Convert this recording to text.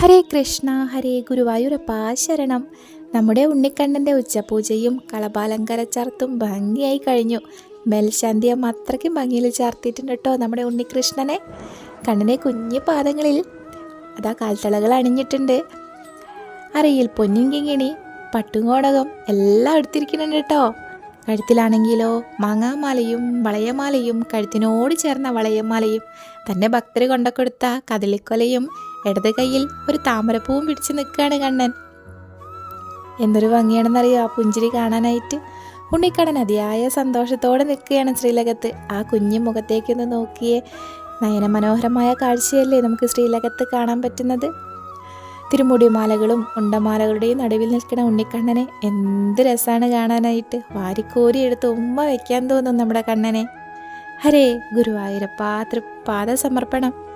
ഹരേ കൃഷ്ണ ഹരേ ഗുരുവായൂരപ്പ ശരണം. നമ്മുടെ ഉണ്ണിക്കണ്ണന്റെ ഉച്ചപൂജയും കളപാലങ്കര ചാർത്തും ഭംഗിയായി കഴിഞ്ഞു. മേൽശാന്തിയം അത്രയ്ക്കും ഭംഗിയിൽ ചാർത്തിയിട്ടുണ്ട് കേട്ടോ നമ്മുടെ ഉണ്ണികൃഷ്ണനെ. കണ്ണിനെ കുഞ്ഞു പാദങ്ങളിൽ അതാ കാൽത്തളകൾ അണിഞ്ഞിട്ടുണ്ട്. അരയിൽ പൊന്നും കിങ്ങിണി പട്ടുങ്കോടകം എല്ലാം എടുത്തിരിക്കുന്നുണ്ട് കേട്ടോ. കഴുത്തിലാണെങ്കിലോ മാങ്ങാമാലയും വളയമാലയും കഴുത്തിനോട് ചേർന്ന വളയമാലയും തന്നെ ഭക്തർ കൊണ്ടക്കൊടുത്ത കദളിക്കൊലയും ഇടത് കൈയിൽ ഒരു താമരപ്പൂവും പിടിച്ച് നിൽക്കുകയാണ് കണ്ണൻ. എന്തൊരു ഭംഗിയാണെന്നറിയോ? ആ പുഞ്ചിരി കാണാനായിട്ട്. ഉണ്ണിക്കണ്ണൻ അതിയായ സന്തോഷത്തോടെ നിൽക്കുകയാണ് ശ്രീലകത്ത്. ആ കുഞ്ഞു മുഖത്തേക്കൊന്ന് നോക്കിയേ. നയനമനോഹരമായ കാഴ്ചയല്ലേ നമുക്ക് ശ്രീലകത്ത് കാണാൻ പറ്റുന്നത്? തിരുമുടിമാലകളും ഉണ്ടമാലകളുടെയും നടുവിൽ നിൽക്കുന്ന ഉണ്ണിക്കണ്ണനെ എന്ത് രസമാണ് കാണാനായിട്ട്. വാരിക്കോരി എടുത്ത് ഉമ്മ വയ്ക്കാൻ തോന്നും നമ്മുടെ കണ്ണനെ. ഹരേ ഗുരുവായൂരപ്പ തൃപ്പാദ സമർപ്പണം.